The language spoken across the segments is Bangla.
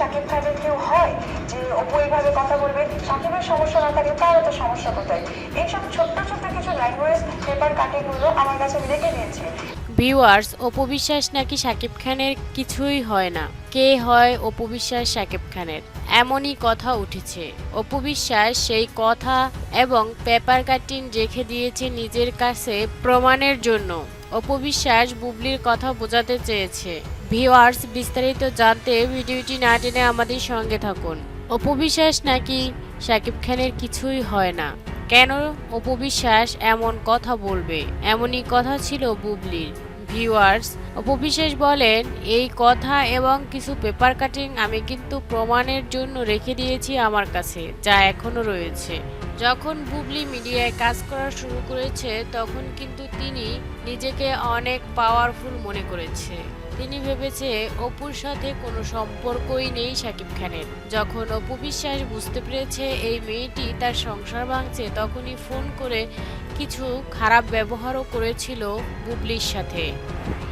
সাকিব খানের কেউ হয় যে অপু এইভাবে কথা বলবে, সাকিবের সমস্যা না থাকলে তার তো সমস্যা কোথায়? এইসব ছোট্ট ছোট্ট কিছু ল্যাঙ্গুয়েজ পেপার কাটিংগুলো আমার কাছে আমি রেখে দিয়েছি। ভিউয়ার্স অপবিশ্বাস নাকি শাকিব খানের কিছুই হয় না? কে হয় অপবিশ্বাস শাকিব খানের? এমনই কথা উঠেছে। অপবিশ্বাস সেই কথা এবং পেপার কাটিং রেখে দিয়েছে নিজের কাছে প্রমাণের জন্য। অপবিশ্বাস বুবলির কথা বোঝাতে চেয়েছে। ভিওয়ার্স বিস্তারিত জানতে ভিডিওটি না টেনে আমাদের সঙ্গে থাকুন। অপবিশ্বাস নাকি শাকিব খানের কিছুই হয় না। কেন অপবিশ্বাস এমন কথা বলবে? এমনই কথা ছিল বুবলির। ভিউয়ার্স, অপবিশ্বাস বলেন, এই কথা এবং কিছু পেপার কাটিং আমি কিন্তু প্রমাণের জন্য রেখে দিয়েছি আমার কাছে, যা এখনও রয়েছে। যখন বুবলি মিডিয়ায় কাজ করা শুরু করেছে, তখন কিন্তু তিনি নিজেকে অনেক পাওয়ারফুল মনে করেছে। তিনি ভেবেছে, অপুর সাথে কোনো সম্পর্কই নেই শাকিব খানের। যখন অপু বিশ্বাস বুঝতে পেরেছে এই মেয়েটি তার সংসার ভাঙছে, তখনই ফোন করে কিছু খারাপ ব্যবহারও করেছিল বুবলির সাথে।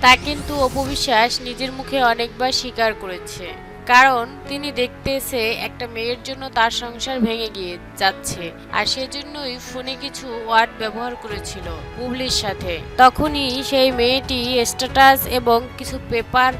তা কিন্তু অপু বিশ্বাস নিজের মুখে অনেকবার স্বীকার করেছে। কারণ তিনি দেখতেছে একটা মেয়ের জন্য তার সংসার ভেঙে গিয়ে যাচ্ছে, আর সেজন্যই ফোনে কিছু ওয়ার্ড ব্যবহার করেছিল বুবলির সাথে। তখনই সেই মেয়েটি স্ট্যাটাস এবং কিছু পেপার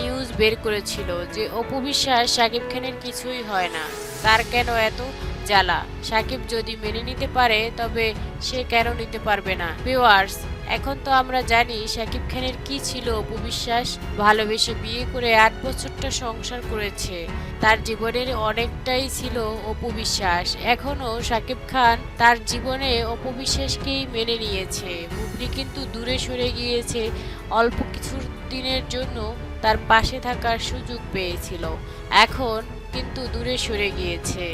নিউজ বের করেছিল যে অপু বিশ্বাস শাকিব খানের কিছুই হয় না। তার কেন এত জ্বালা? সাকিব যদি মেনে নিতে পারে, তবে সে কেন নিতে পারবে না? ভিউয়ার্স এখন তো আমরা জানি শাকিব খানের কি ছিল অপু বিশ্বাস ভালোবেসে বিয়ে করে আট বছরটা সংসার করেছে। তার জীবনের অনেকটাই ছিল অপু বিশ্বাস। এখনও শাকিব খান তার জীবনে অপু বিশ্বাসকেই মেনে নিয়েছে। বুবলি কিন্তু দূরে সরে গিয়েছে অল্প কিছু দিনের জন্য তার পাশে থাকার সুযোগ পেয়েছিল। এখন কিন্তু দূরে সরে গিয়েছে,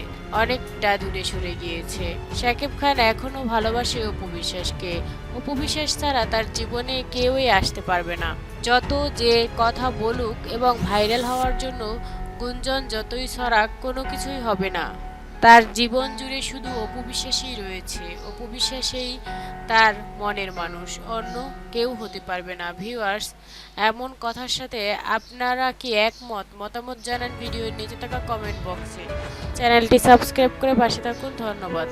অনেকটা দূরে সরে গিয়েছে। শাকিব খান এখনও ভালোবাসে অপু বিশ্বাসকে। অপু বিশ্বাস ছাড়া তার জীবনে কেউই আসতে পারবে না। যত যে কথা বলুক এবং ভাইরাল হওয়ার জন্য গুঞ্জন যতই ছড়াক, কোনো কিছুই হবে না। তার জীবন জুড়ে শুধু অপু বিশ্বাসেই রয়েছে। অপু বিশ্বাসেই তার মনের মানুষ। অন্য কেউ হতে পারবে না ভিউয়ার্স এমন কথার সাথে আপনারা কি একমত? মতামত জানান ভিডিওর নিচে থাকা কমেন্ট বক্সে চ্যানেলটি সাবস্ক্রাইব করে পাশে থাকুন। ধন্যবাদ।